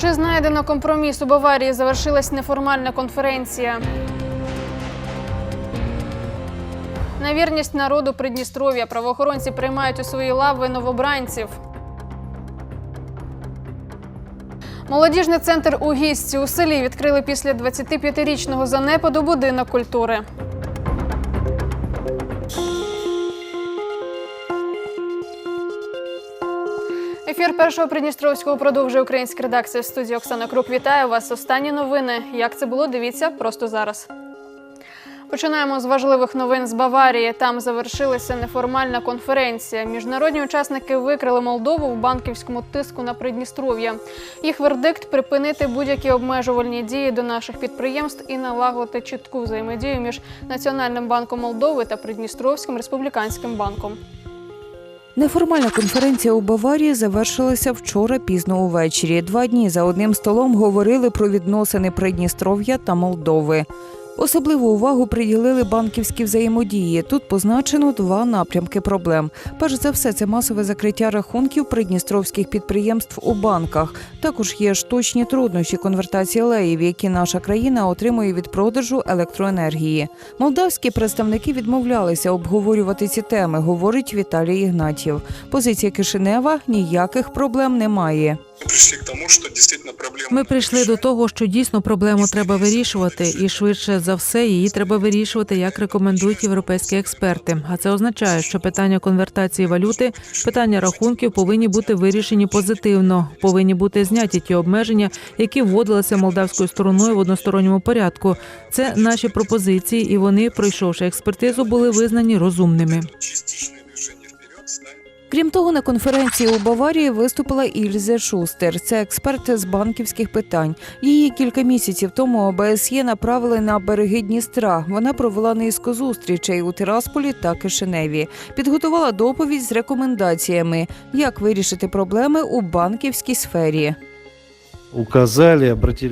Чи знайдено компроміс у Баварії? Завершилась неформальна конференція. На вірність народу Придністров'я правоохоронці приймають у свої лави новобранців. Молодіжний центр у Гісці у селі відкрили після 25-річного занепаду будинок культури. Ефір першого Придністровського продовжує українська редакція студії Оксана Крук. Вітаю вас. Останні новини. Як це було? Дивіться просто зараз. Починаємо з важливих новин з Баварії. Там завершилася неформальна конференція. Міжнародні учасники викрили Молдову в банківському тиску на Придністров'я. Їх вердикт припинити будь-які обмежувальні дії до наших підприємств і налагодити чітку взаємодію між Національним банком Молдови та Придністровським республіканським банком. Неформальна конференція у Баварії завершилася вчора пізно увечері. Два дні за одним столом говорили про відносини Придністров'я та Молдови. Особливу увагу приділили банківські взаємодії. Тут позначено два напрямки проблем. Перш за все, це масове закриття рахунків придністровських підприємств у банках. Також є штучні труднощі конвертації леїв, які наша країна отримує від продажу електроенергії. Молдавські представники відмовлялися обговорювати ці теми, говорить Віталій Ігнатів. Позиція Кишинева ніяких проблем немає. Пришли к тому, что действительно проблема. Ми прийшли до того, що дійсно проблему треба вирішувати, і швидше за все її треба вирішувати, як рекомендують європейські експерти. А це означає, що питання конвертації валюти, питання рахунків повинні бути вирішені позитивно. Повинні бути зняті ті обмеження, які вводилися молдавською стороною в односторонньому порядку. Це наші пропозиції, і вони, пройшовши експертизу, були визнані розумними. Крім того, на конференції у Баварії виступила Ільзе Шустер. Це експерт з банківських питань. Її кілька місяців тому ОБСЄ направили на береги Дністра. Вона провела низку зустрічей у Тирасполі та Кишиневі. Підготувала доповідь з рекомендаціями, як вирішити проблеми у банківській сфері.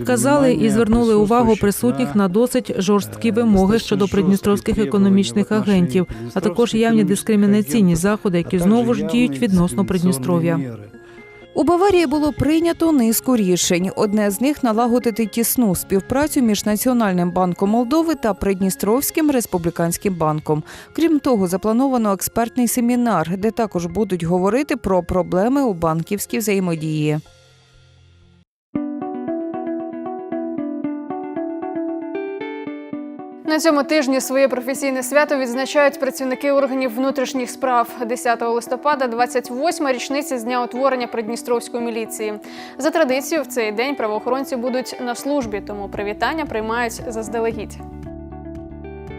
Указали, і звернули увагу присутніх на досить жорсткі вимоги щодо придністровських економічних агентів, а також явні дискримінаційні заходи, які знову ж діють відносно Придністров'я. У Баварії було прийнято низку рішень. Одне з них налагодити тісну співпрацю між Національним банком Молдови та Придністровським республіканським банком. Крім того, заплановано експертний семінар, де також будуть говорити про проблеми у банківській взаємодії. На цьому тижні своє професійне свято відзначають працівники органів внутрішніх справ 10 листопада, 28-ма річниця з дня утворення Придністровської міліції. За традицією, в цей день правоохоронці будуть на службі, тому привітання приймають заздалегідь.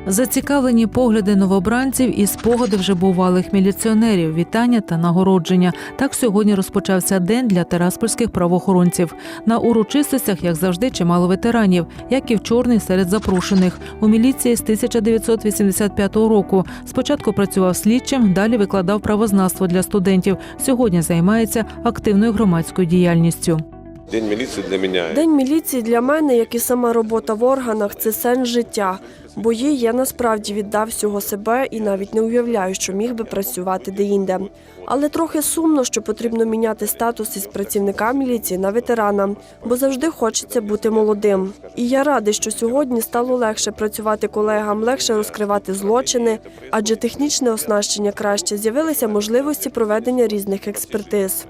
Зацікавлені погляди новобранців і спогади вже бувалих міліціонерів, вітання та нагородження. Так сьогодні розпочався день для тераспольських правоохоронців. На урочистостях, як завжди, чимало ветеранів, як і в чорний серед запрошених. У міліції з 1985 року. Спочатку працював слідчим, далі викладав правознавство для студентів. Сьогодні займається активною громадською діяльністю. День міліції для мене День міліції для мене, як і сама робота в органах, це сенс життя. Бо їй я насправді віддав всього себе і навіть не уявляю, що міг би працювати деінде. Але трохи сумно, що потрібно міняти статус із працівника міліції на ветерана, бо завжди хочеться бути молодим. І я радий, що сьогодні стало легше працювати колегам, легше розкривати злочини, адже технічне оснащення краще з'явилися можливості проведення різних експертиз.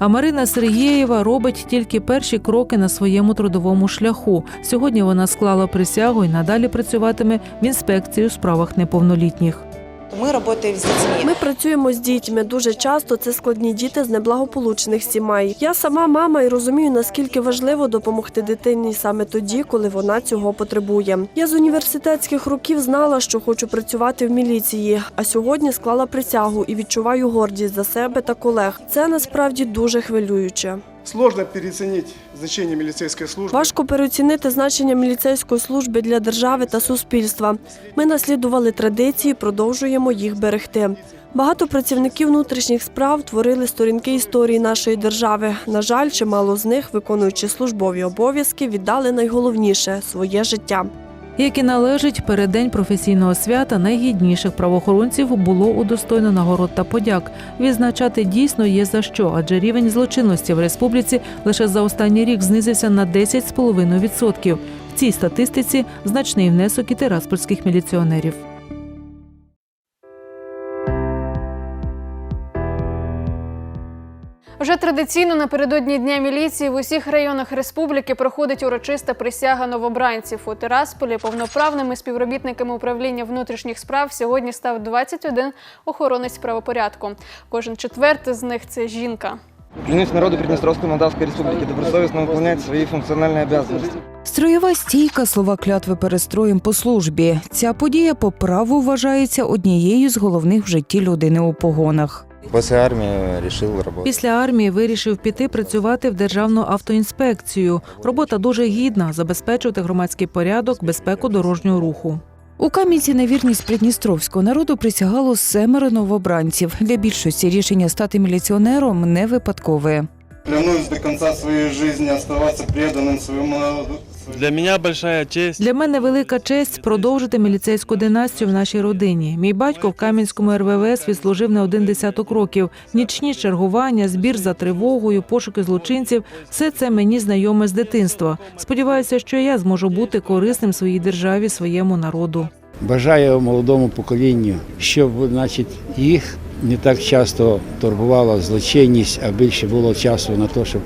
А Марина Сергієва робить тільки перші кроки на своєму трудовому шляху. Сьогодні вона склала присягу і надалі працюватиме в інспекції у справах неповнолітніх. Мы работаем с детьми. Ми працюємо з дітьми. Дуже часто це складні діти з неблагополучних сімей. Я сама мама і розумію, наскільки важливо допомогти дитині саме тоді, коли вона цього потребує. Я з університетських років знала, що хочу працювати в міліції, а сьогодні склала присягу і відчуваю гордість за себе та колег. Це насправді дуже хвилююче. Сложно переоценить значение милицейской службы. Важко переоцінити значення міліцейської служби для держави та суспільства. Ми наслідували традиції, продовжуємо їх берегти. Багато працівників внутрішніх справ творили сторінки історії нашої держави. На жаль, чимало з них, виконуючи службові обов'язки, віддали найголовніше своє життя. Як належать належить, переддень професійного свята найгідніших правоохоронців було удостойно нагород та подяк. Відзначати дійсно є за що, адже рівень злочинності в республіці лише за останній рік знизився на 10,5%. В цій статистиці значний внесок і тираспольських міліціонерів. Вже традиційно напередодні Дня міліції в усіх районах республіки проходить урочиста присяга новобранців. У Тирасполі повноправними співробітниками управління внутрішніх справ сьогодні став 21 охоронець правопорядку. Кожен четвертий з них це жінка. Клянусь народу Приднестровской Молдавской Республики добросовестно выполнять свои функциональные обязанности. Строєва стійка, слова клятви перед строєм по службі. Ця подія по праву вважається однією з головних в житті людини у погонах. После армии решил работать. Після армії вирішив піти працювати в державну автоінспекцію. Робота дуже гідна забезпечувати громадський порядок, безпеку дорожнього руху. У Кам'янці на вірність придністровського народу присягало семеро новобранців. Для більшості рішення стати міліціонером не випадкове. Клянусь до конца своей жизни оставаться преданным своему народу. Для меня большая честь. Для мене велика честь продовжити міліцейську династію в нашій родині. Мій батько в Кам'янському РВВС відслужив не один десяток років. Нічні чергування, збір за тривогою, пошуки злочинців все це мені знайоме з дитинства. Сподіваюся, що я зможу бути корисним своїй державі, своєму народу. Бажаю молодому поколінню, щоб значить, їх не так часто турбувала злочинність, а більше було часу на те, щоб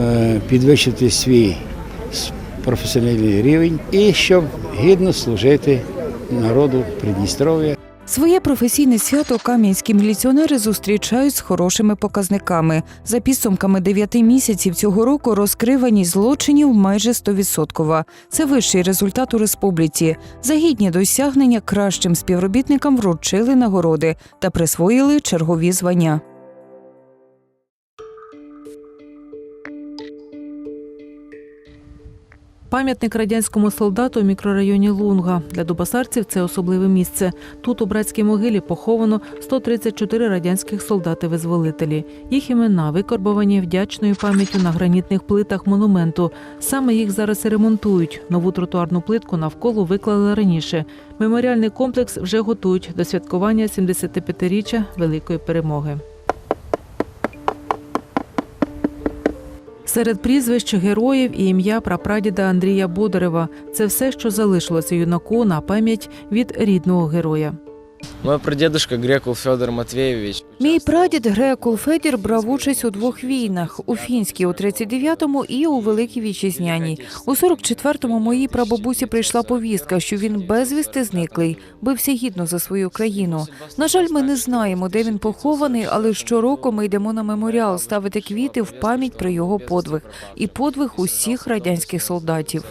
е, підвищити свій професіональний рівень і щоб гідно служити народу Придністров'я. Своє професійне свято кам'янські міліціонери зустрічають з хорошими показниками. За підсумками дев'яти місяців цього року розкриваність злочинів майже 100%. Це вищий результат у республіці. За гідні досягнення кращим співробітникам вручили нагороди та присвоїли чергові звання. Пам'ятник радянському солдату у мікрорайоні Лунга. Для дубасарців це особливе місце. Тут у братській могилі поховано 134 радянських солдати-визволителі. Їх імена викорбовані вдячною пам'яттю на гранітних плитах монументу. Саме їх зараз і ремонтують. Нову тротуарну плитку навколо виклали раніше. Меморіальний комплекс вже готують до святкування 75-річчя Великої перемоги. Серед прізвищ героїв і ім'я прапрадіда Андрія Бодарева це все, що залишилося юнаку на пам'ять від рідного героя. Мой прадедушка Грекул Федор Матвеевич. Мій прадід Грекул Федір брав участь у двох війнах: у фінській у 39-му і у Великій Вітчизняній. У 44-му моїй прабабусі прийшла повістка, що він безвісти зниклий, бився гідно за свою країну. На жаль, ми не знаємо, де він похований, але щороку ми йдемо на меморіал ставити квіти в пам'ять про його подвиг і подвиг усіх радянських солдатів.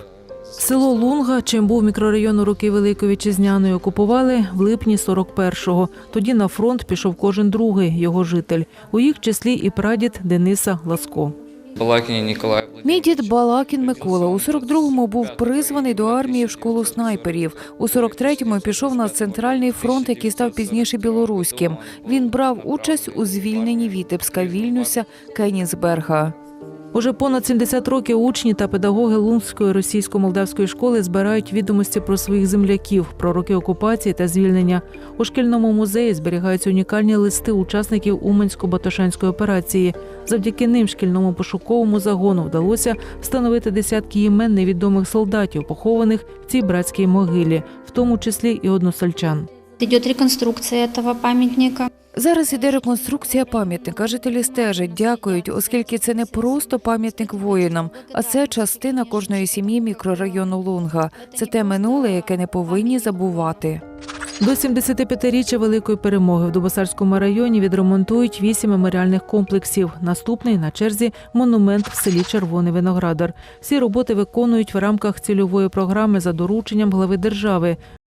Село Лунга, чим був мікрорайон у роки Великої Вітчизняної, окупували в липні 41-го. Тоді на фронт пішов кожен другий його житель, у їх числі і прадід Дениса Ласко. Балакин Николай. Мій дід Балакін Микола у 42-му був призваний до армії в школу снайперів. У 43-му пішов на центральний фронт, який став пізніше білоруським. Він брав участь у звільненні Вітебська, Вільнюса, Кенігсберга. Уже понад 70 років учні та педагоги Лунської російсько-молдавської школи збирають відомості про своїх земляків, про роки окупації та звільнення. У шкільному музеї зберігаються унікальні листи учасників Умансько-Батошанської операції. Завдяки ним шкільному пошуковому загону вдалося встановити десятки імен невідомих солдатів, похованих в цій братській могилі, в тому числі і односельчан. Идет реконструкция этого памятника. Зараз іде реконструкція пам'ятника. Жителі стежать, дякують, оскільки це не просто пам'ятник воїнам, а це частина кожної сім'ї мікрорайону Лунга. Це те минуле, яке не повинні забувати. До 75-річчя Великої перемоги в Дубосарському районі відремонтують вісім меморіальних комплексів. Наступний на черзі монумент в селі Червоний Виноградар. Всі роботи виконують в рамках цільової програми за дорученням глави держави.